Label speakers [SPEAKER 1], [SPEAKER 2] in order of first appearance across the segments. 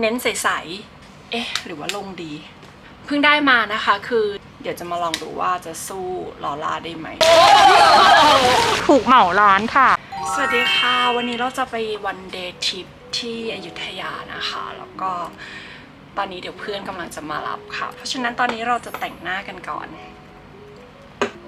[SPEAKER 1] เน้นใสๆ เอ๊ะ หรือว่าลงดี เพิ่งได้มานะคะคือ เดี๋ยวจะมาลองดูว่าจะสู้ลอล่าได้ไหม
[SPEAKER 2] ถูกเหมาร้านค่ะ
[SPEAKER 1] สวัสดีค่ะ วันนี้เราจะไปวันเดย์ทริปที่อยุธยานะคะ แล้วก็ตอนนี้เดี๋ยวเพื่อนกำลังจะมารับค่ะ เพราะฉะนั้นตอนนี้เราจะแต่งหน้ากันก่อน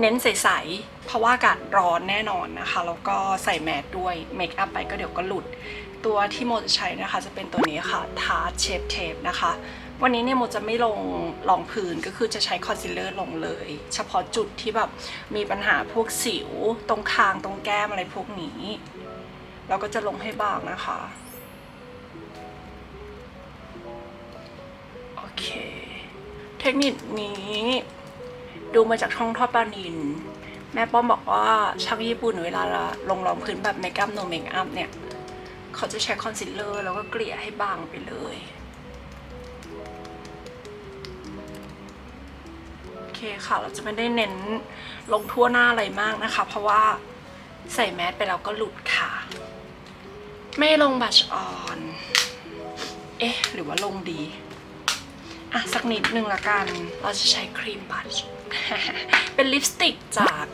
[SPEAKER 1] เน้นใสๆ เพราะว่าอากาศร้อนแน่นอนนะคะ แล้วก็ใส่แมสด้วย เมคอัพไปก็เดี๋ยวก็หลุด ตัวที่โมจะใช้นะคะ จะเป็นตัวนี้ค่ะทาร์เชฟเทปนะคะ วันนี้เนี่ยโมจะไม่ลงรองพื้นก็คือจะใช้คอนซีลเลอร์ลงเลย เฉพาะจุดที่แบบมีปัญหาพวกสิว ตรงคางตรงแก้มอะไรพวกนี้ เราก็จะลงให้บางนะคะโอเค เทคนิคนี้ดูมาจากช่องทอดปลานินแม่ป้อมบอกว่าช่างญี่ปุ่นเวลาลงรองพื้นแบบเมคอัพโนเมคอัพเนี่ย เขาจะใช้คอนซีลเลอร์แล้วก็เกลี่ยให้บางไปเลยโอเคค่ะเราจะไม่ได้เน้นลงทั่วหน้าอะไรมากนะคะ เพราะว่าใส่แมสไปแล้วก็หลุดค่ะ ไม่ลงบัชออน เอ๊ะ หรือว่าลงดี อะ สักนิดนึงละกัน เราจะใช้ครีมบัชเป็นลิปสติกจาก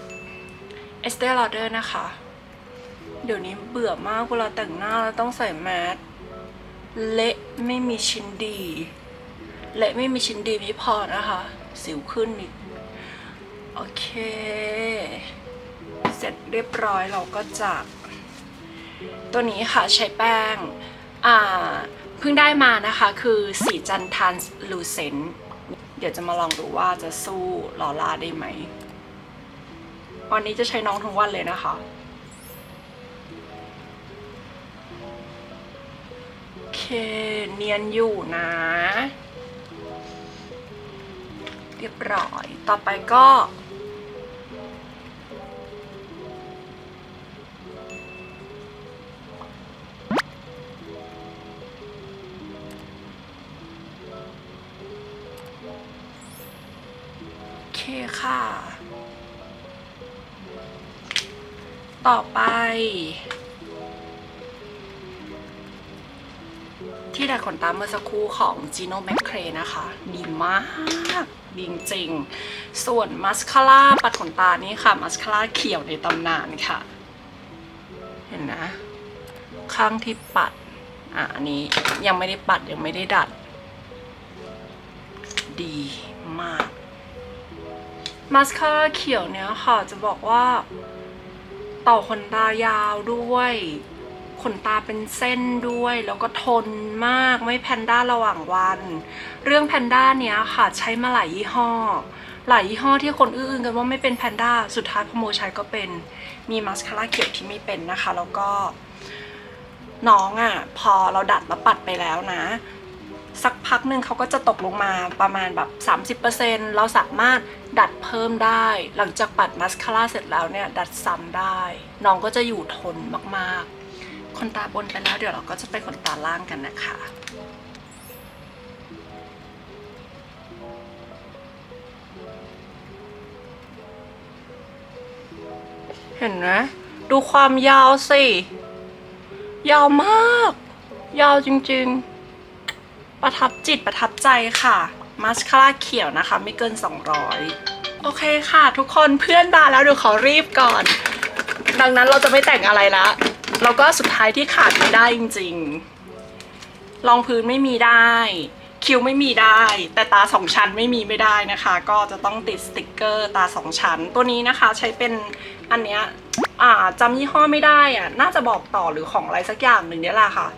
[SPEAKER 1] Estee Lauder นะคะ เดี๋ยวนี้เบื่อมากเวลาแต่งหน้าแล้วต้องใส่แมสเละไม่มีชิ้นดีเละไม่มีชิ้นดีไม่พอนะคะ สิวขึ้นนิดโอเค เสร็จเรียบร้อยเราก็จะ ตัวนี้ค่ะใช้แป้ง อ่า เพิ่งได้มานะคะคือสีจันทันลูเซนเดี๋ยวจะมาลองดูว่าจะสู้ลอล่าได้ไหม วันนี้จะใช้น้องทั้งวันเลยนะคะ เค เนียนอยู่นะ เรียบร้อย ต่อไปก็ โอเคค่ะ ต่อไป ที่ดัดขนตาเมื่อสักครู่ของ Gino m c c r a e นะคะ ดีมากดีจริง ส่วนมัสคาร่าปัดขนตานี่ค่ะ มัสคาร่าเขียวในตำนานค่ะ เห็นนะ ข้างที่ปัด อะอันนี้ยังไม่ได้ปัดยังไม่ได้ดัด ดีมาก มัสคาร่าเขียวเนี้ยค่ะจะบอกว่า ต่อขนตายาวด้วย ขนตาเป็นเส้นด้วย แล้วก็ทนมากไม่แพนด้าระหว่างวัน เรื่องแพนด้าเนี้ยค่ะใช้มาหลายยี่ห้อ หลายยี่ห้อที่คนอื้อๆกันว่าไม่เป็นแพนด้าสุดท้ายพโมใช้ก็เป็นมีมัสคาร่าเขียวที่ไม่เป็นนะคะ แล้วก็น้องอะพอเราดัดแล้วปัดไปแล้วนะ สักพักหนึ่งเขาก็จะตกลงมาประมาณแบบ 30%เราสามารถดัดเพิ่มได้ หลังจากปัดมัสคาร่าเสร็จแล้วเนี่ย ดัดซ้ำได้ น้องก็จะอยู่ทนมากๆ ขนตาบนไปแล้วเดี๋ยวเราก็จะไปขนตาล่างกันนะคะเห็นไหมดูความยาวสิ ยาวมาก ยาวจริงๆ ประทับจิตประทับใจค่ะ มาสคาร่าเขียวนะคะ ไม่เกิน 200 โอเคค่ะ ทุกคนเพื่อนมาแล้วเดี๋ยวขอรีบก่อน ดังนั้นเราจะไม่แต่งอะไรละ แล้วก็สุดท้ายที่ขาดไม่ได้จริงๆรองพื้นไม่มีได้ คิ้วไม่มีได้ แต่ตาสองชั้นไม่มีไม่ได้นะคะ ก็จะต้องติดสติกเกอร์ตาสองชั้น ตัวนี้นะคะใช้เป็นอันเนี้ยอ่าจำยี่ห้อไม่ได้อะน่าจะบอกต่อหรือของอะไรสักอย่างหนึ่งเนี่ยแหละค่ะ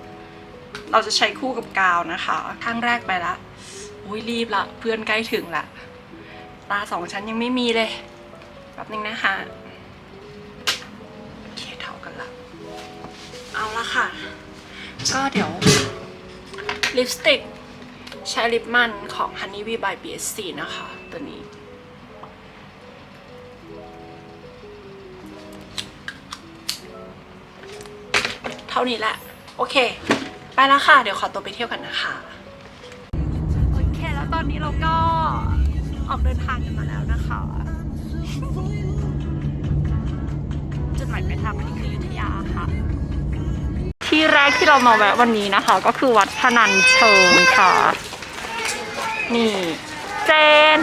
[SPEAKER 1] เราจะใช้คู่กับกาวนะคะข้างแรกไปละอุ้ยรีบละเพื่อนใกล้ถึงละตาสองชั้นยังไม่มีเลยแป๊บนึงนะคะ เอาละค่ะ ก็เดี๋ยว ลิปสติก ใช้ลิปมันของ Honey Bee by BSC นะคะ ตัวนี้ เท่านี้แหละ โอเค ไปแล้วค่ะ เดี๋ยวขอตัวไปเที่ยวกันนะคะ โอเค แล้วตอนนี้เราก็ออกเดินทางกันมาแล้วนะคะ จุดหมายปลายทางวันนี้คืออยุธยาค่ะ
[SPEAKER 2] ที่แรกที่เรามาแวะวันนี้นะคะ ก็คือวัดพนัญเชิงค่ะ นี่เจน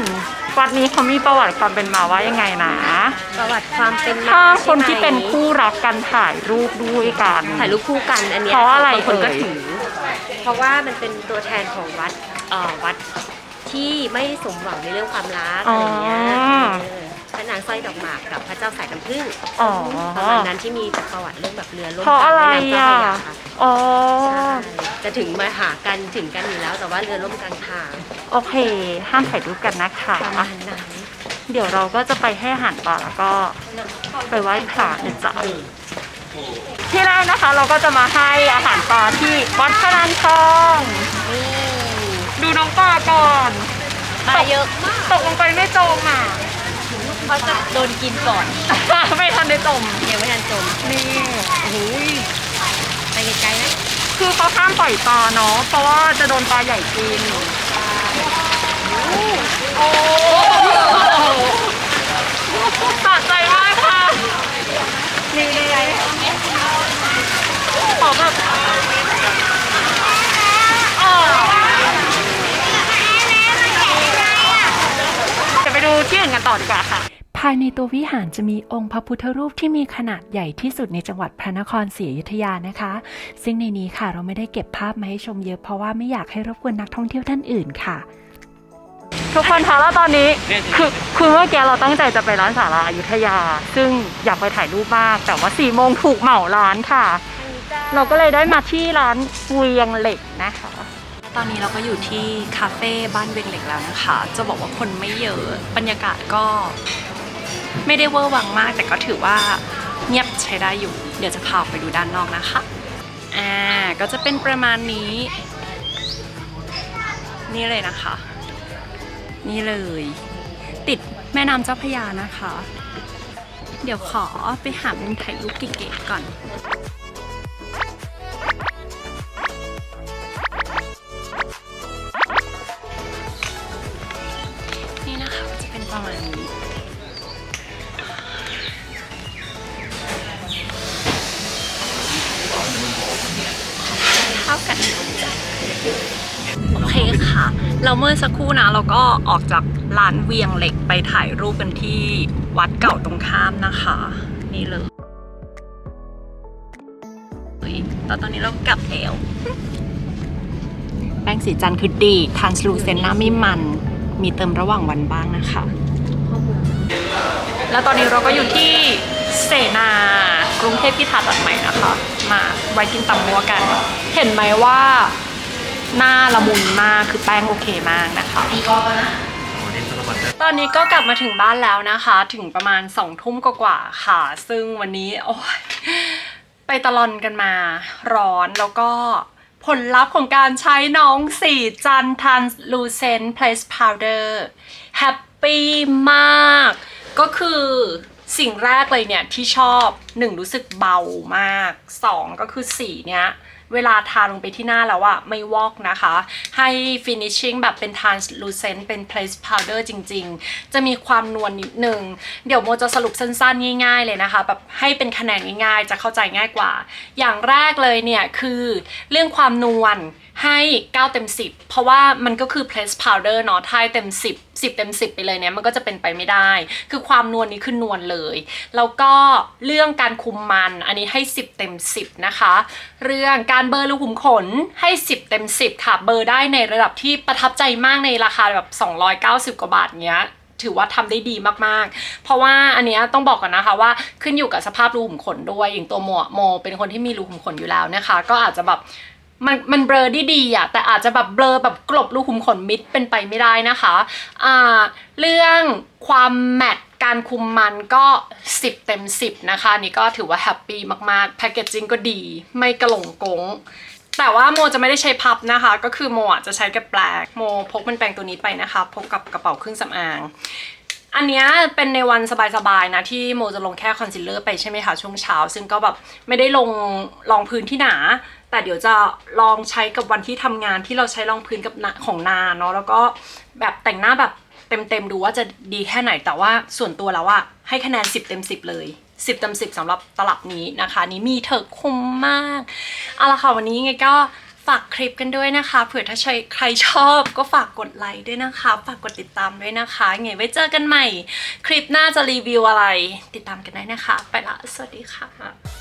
[SPEAKER 2] วัดนี้เขามีประวัติความเป็นมาว่ายังไงนะ
[SPEAKER 3] ประวัติความเป็นมา
[SPEAKER 2] ถ้าคน
[SPEAKER 3] ใช่ไหม
[SPEAKER 2] ที่เป็นคู่รักกันถ่ายรูปด้วยกัน
[SPEAKER 3] ถ่ายรูปคู่กันอันเนี้ย
[SPEAKER 2] เพราะอะไร
[SPEAKER 3] บางคนก็
[SPEAKER 2] เอ่ย
[SPEAKER 3] ถือเพราะว่ามันเป็นตัวแทนของวัดเอ่อวัดที่ไม่สมหวังในเรื่องความรักอะไรอย่างเงี้ยเออพระ นางสร้อยดอกหมากกับพระเจ้าสายน้ำผึ้ง
[SPEAKER 2] อ๋อ
[SPEAKER 3] ประมาณนั้นที่มีประวัติเรื่องแบบเรือล่ม
[SPEAKER 2] เพราะอะไร
[SPEAKER 3] กลางแม่น้ำเจ้า
[SPEAKER 2] อะ
[SPEAKER 3] พระยาค่ะ
[SPEAKER 2] อ๋อ
[SPEAKER 3] ใช่จะถึงมาหากันถึงกันอยู่แล้วแต่ว่าเรือล่มกลางทาง
[SPEAKER 2] โอเค ห้ามถ่ายรูปกันนะคะ
[SPEAKER 3] ประมาณนั้น
[SPEAKER 2] เดี๋ยวเราก็จะไปให้อาหารปลาแล้วก็ไปไหว้พระนะจ๊ะที่แรกนะคะ เราก็จะมาให้อาหารปลาที่วัดพนัญทองดูน้องปลาก่อน
[SPEAKER 3] มาเยอะมาก
[SPEAKER 2] ตกลงไปไม่จมอะ
[SPEAKER 3] เขาจะโดนกินก่อน
[SPEAKER 2] ไม่ทันได้จม
[SPEAKER 3] ยังไม่ทันจม
[SPEAKER 2] นี่
[SPEAKER 3] โอ้โหไปไกลๆนะ
[SPEAKER 2] คือเขาห้ามปล่อยปลาเนาะ เพราะว่าจะโดนปลาใหญ่กินโอ้สะใจมากค่ะนี่เลยขอแบบอ๋อจะไปดูที่อื่นกันต่อดีกว่าค่ะ
[SPEAKER 4] ภายในตัววิหารจะมีองค์พระพุทธรูปที่มีขนาดใหญ่ที่สุดในจังหวัดพระนครศรีอยุธยานะคะ ซึ่งในนี้ค่ะเราไม่ได้เก็บภาพมาให้ชมเยอะเพราะว่าไม่อยากให้รบกวนนักท่องเที่ยวท่านอื่นค่ะ
[SPEAKER 2] ทุกคนคะแล้วตอนนี้คือคือเมื่อกี้เราตั้งใจจะไปร้านสาราอยุธยา ซึ่งอยากไปถ่ายรูปมาก แต่ว่า4ี่โมงถูกเหมาร้านค่ะ เราก็เลยได้มาที่ร้านเวียงเหล็กนะคะ
[SPEAKER 1] ตอนนี้เราก็อยู่ที่คาเฟ่บ้านเวียงเหล็กแล้วนะคะ จะบอกว่าคนไม่เยอะ บรรยากาศก็ ไม่ได้เวอร์วังมาก แต่ก็ถือว่าเงียบใช้ได้อยู่ เดี๋ยวจะพาไปดูด้านนอกนะคะ อ่า ก็จะเป็นประมาณนี้ นี่เลยนะคะ นี่เลย ติดแม่น้ำเจ้าพยานะคะ เดี๋ยวขอไปหามุมถ่ายรูปเก๋ๆก่อน เราเมื่อสักครู่นะเราก็ออกจากร้านเวียงเหล็กไปถ่ายรูปกันที่วัดเก่าตรงข้ามนะคะ นี่เลยแล้วตอนนี้เรากลับแล้วแป้งสีจันคือดีทานสลูเซนหน้าไม่มัน มีเติมระหว่างวันบ้างนะคะ แล้วตอนนี้เราก็อยู่ที่เสนากรุงเทพพิธาตัดใหม่นะคะ มาไว้กินตำมัวกัน เห็นไหมว่า หน้าละมุนมากคือแป้งโอเคมากนะคะตอนนี้ก็กลับมาถึงบ้านแล้วนะคะ ถึงประมาณสองทุ่มกว่าๆค่ะ ซึ่งวันนี้โอ้ยไปตะลอนกันมาร้อนแล้วก็ผลลัพธ์ของการใช้น้องสีจันทันลูเซน Place Powder แฮปปี้มาก ก็คือสิ่งแรกเลยเนี่ยที่ชอบ 1 รู้สึกเบามาก 2 ก็คือสีเนี้ย เวลาทาลงไปที่หน้าแล้วอะไม่วอกนะคะ ให้ finishing แบบเป็น translucent เป็น place powder จริง ๆ จะมีความนวลนิดนึง เดี๋ยวโมจะสรุปสั้นๆ ง่าย ๆ เลยนะคะ แบบให้เป็นคะแนนง่ายๆ จะเข้าใจง่ายกว่า อย่างแรกเลยเนี่ยคือเรื่องความนวล ให้9เต็ม 10 เพราะว่ามันก็คือ place powder เนาะถ้าให้เต็ม 10 10 เต็ม 10 ไปเลยเนี่ยมันก็จะเป็นไปไม่ได้ คือความนวลนี้คือนวลเลย แล้วก็เรื่องการคุมมันอันนี้ให้ 10 เต็ม 10 นะคะ เรื่องการเบอร์รูขุมขนให้ 10 เต็ม 10 ค่ะ เบอร์ได้ในระดับที่ประทับใจมากในราคาแบบ 290 กว่าบาทเนี้ยถือว่าทำได้ดีมากๆ เพราะว่าอันเนี้ยต้องบอกก่อนนะคะว่าขึ้นอยู่กับสภาพรูขุมขนด้วยอย่างตัวโมโมเป็นคนที่มีรูขุมขนอยู่แล้วนะคะ ก็อาจจะแบบ มันมันเบลอได้ดีอะแต่อาจจะแบบเบลอแบบกลบรูขุมขนมิดเป็นไปไม่ได้นะคะอ่าเรื่องความแมตต์การคุมมันก็ 10 เต็ม 10 นะคะ นี่ก็ถือว่าแฮปปี้มากๆ แพคเกจจิ้งก็ดีไม่กระหลงกง แต่ว่าโมจะไม่ได้ใช้พับนะคะ ก็คือโมจะใช้กับแปลกโมพกมันแปลงตัวนี้ไปนะคะ พกกับกระเป๋าเครื่องสำอาง อันเนี้ยเป็นในวันสบายๆนะที่โมจะลงแค่คอนซีลเลอร์ไปใช่ไหมคะช่วงเช้า ซึ่งก็แบบไม่ได้ลงรองพื้นที่หนา แต่เดี๋ยวจะลองใช้กับวันที่ทำงานที่เราใช้รองพื้นกับของนาเนาะแล้วก็แบบแต่งหน้าแบบเต็มๆดูว่าจะดีแค่ไหนแต่ว่าส่วนตัวแล้วอะให้คะแนน 10 เต็ม 10 เลย 10เต็ม10สำหรับตลับนี้นะคะ นี้มีเถอะคุ้มมากเอาละค่ะวันนี้ไงก็ ฝากคลิปกันด้วยนะคะ เผื่อถ้าใครชอบก็ฝากกดไลค์ด้วยนะคะ ฝากกดติดตามด้วยนะคะไงไว้เจอกันใหม่ คลิปหน้าจะรีวิวอะไร ติดตามกันได้นะคะ ไปละ สวัสดีค่ะ